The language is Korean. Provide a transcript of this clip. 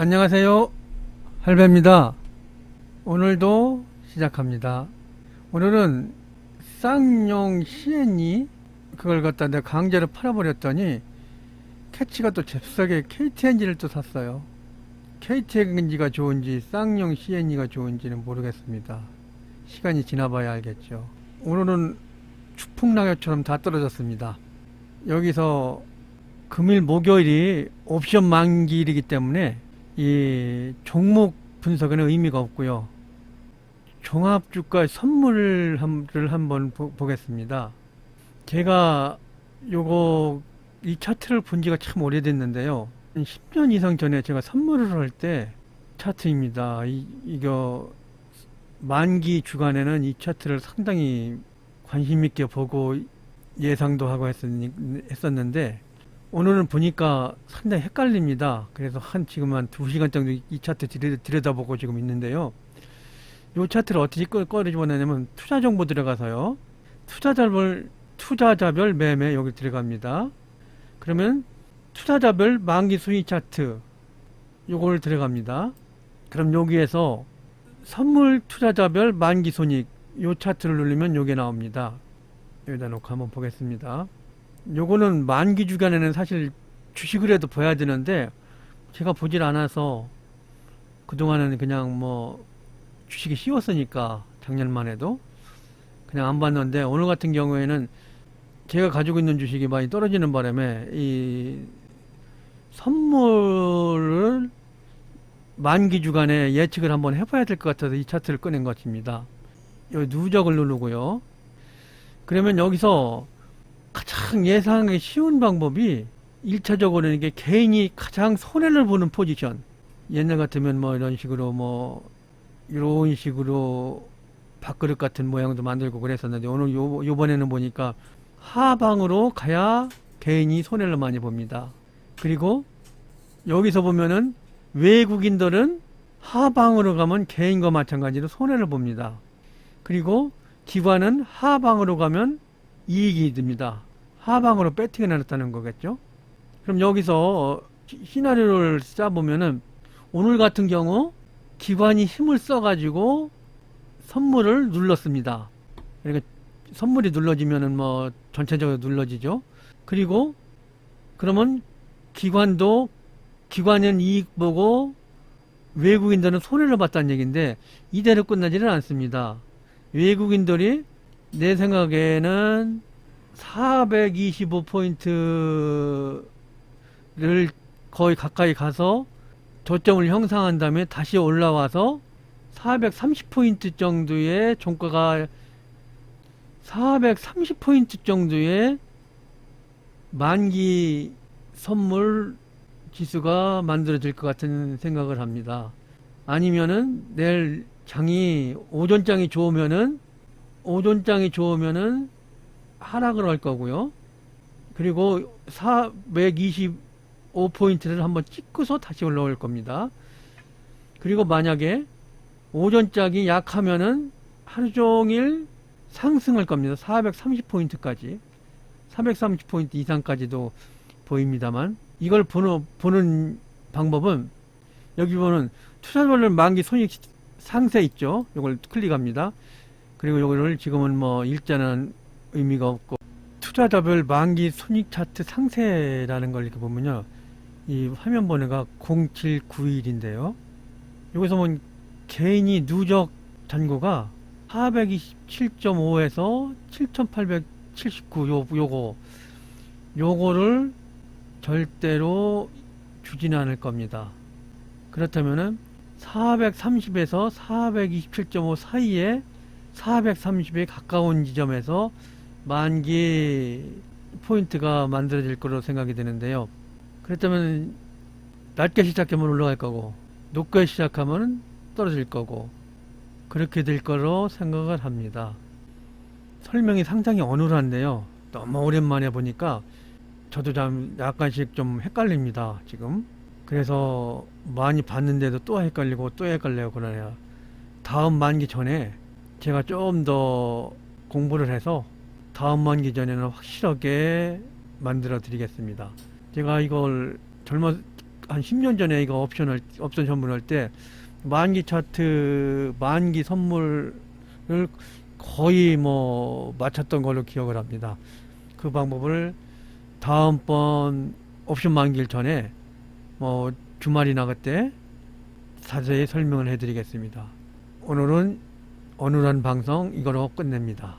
안녕하세요. 할배입니다. 오늘도 시작합니다. 오늘은 쌍용 시엔이 그걸 갖다 내가 강제로 팔아버렸더니 캐치가 또 잽싸게 KT 엔진을 또 샀어요. KT 엔진가 좋은지 쌍용 시엔이가 좋은지는 모르겠습니다. 시간이 지나봐야 알겠죠. 오늘은 추풍낙엽처럼 다 떨어졌습니다. 여기서 금일 목요일이 옵션 만기일이기 때문에 이 종목 분석에는 의미가 없고요. 종합 주가 선물을 한- 를 한번 보, 보겠습니다. 제가 요거 이 차트를 본 지가 참 오래됐는데요. 10년 이상 전에 제가 선물을 할 때 차트입니다. 이, 이거 만기 주간에는 이 차트를 상당히 관심 있게 보고 예상도 하고 했었니, 했었는데 오늘은 보니까 상당히 헷갈립니다. 그래서 한 지금 한 2시간 정도 이 차트 들여, 들여다보고 지금 있는데요. 이 차트를 어떻게 꺼, 꺼내집어내냐면 투자 정보 들어가서요. 투자자별 투자자별 매매 여기 들어갑니다. 그러면 투자자별 만기 순위 차트 요걸 들어갑니다. 그럼 여기에서 선물 투자자별 만기 손익 요 차트를 누르면 요게 나옵니다. 여기다 놓고 한번 보겠습니다. 요거는 만기 주간에는 사실 주식을 해도 봐야 되는데 제가 보질 않아서 그동안은 그냥 뭐 주식이 쉬웠으니까 작년만 해도 그냥 안 봤는데 오늘 같은 경우에는 제가 가지고 있는 주식이 많이 떨어지는 바람에 이 선물을 만기 주간에 예측을 한번 해봐야 될 것 같아서 이 차트를 꺼낸 것입니다. 여기 누적을 누르고요. 그러면 여기서 가장 예상하기 쉬운 방법이 1차적으로는 이게 개인이 가장 손해를 보는 포지션. 옛날 같으면 뭐 이런 식으로 뭐 이런 식으로 밥그릇 같은 모양도 만들고 그랬었는데 오늘 요, 요번에는 보니까 하방으로 가야 개인이 손해를 많이 봅니다. 그리고 여기서 보면은 외국인들은 하방으로 가면 개인과 마찬가지로 손해를 봅니다. 그리고 기관은 하방으로 가면 이익이 듭니다. 하방으로 배팅을 해놨다는 거겠죠. 그럼 여기서 시- 시나리오를 짜보면은 오늘 같은 경우 기관이 힘을 써가지고 선물을 눌렀습니다. 그러니까 선물이 눌러지면은 뭐 전체적으로 눌러지죠. 그리고 그러면 기관도 기관은 이익 보고 외국인들은 손해를 봤다는 얘기인데 이대로 끝나지는 않습니다. 외국인들이 내 생각에는 425포인트를 거의 가까이 가서 저점을 형성한 다음에 다시 올라와서 430포인트 정도의 종가가 430포인트 정도의 만기 선물 지수가 만들어질 것 같은 생각을 합니다. 아니면은 내일 장이 오전장이 좋으면은 오전장이 좋으면은 하락을 할 거고요. 그리고 425포인트를 한번 찍고서 다시 올라올 겁니다. 그리고 만약에 오전장이 약하면은 하루 종일 상승할 겁니다. 430포인트까지. 430포인트 이상까지도 보입니다만 이걸 보는, 보는 방법은 여기 보는 투자별로 만기 손익 상세 있죠. 이걸 클릭합니다. 그리고 이거를 지금은 뭐 일자는 의미가 없고 투자자별 만기 손익 차트 상세라는 걸 이렇게 보면요. 이 화면 번호가 0791인데요. 여기서 보면 개인이 누적 잔고가 427.5에서 7879 요, 요거 요거를 절대로 주지는 않을 겁니다. 그렇다면은 430에서 427.5 사이에 430에 가까운 지점에서 만기 포인트가 만들어질 거로 생각이 되는데요. 그렇다면 낮게 시작하면 올라갈 거고 높게 시작하면 떨어질 거고 그렇게 될 거로 생각을 합니다. 설명이 상당히 어눌한데요. 너무 오랜만에 보니까 저도 좀 약간씩 좀 헷갈립니다. 지금. 그래서 많이 봤는데도 또 헷갈리고 또 헷갈려요. 그러네요. 다음 만기 전에 제가 좀 더 공부를 해서 다음 만기 전에는 확실하게 만들어 드리겠습니다. 제가 이걸 젊어 한 10년 전에 이거 옵션을 옵션 선물할 때 만기 차트 만기 선물을 거의 뭐 맞췄던 걸로 기억을 합니다. 그 방법을 다음번 옵션 만기일 전에 뭐 주말이나 그때 자세히 설명을 해드리겠습니다. 오늘은 어눌한 방송 이거로 끝냅니다.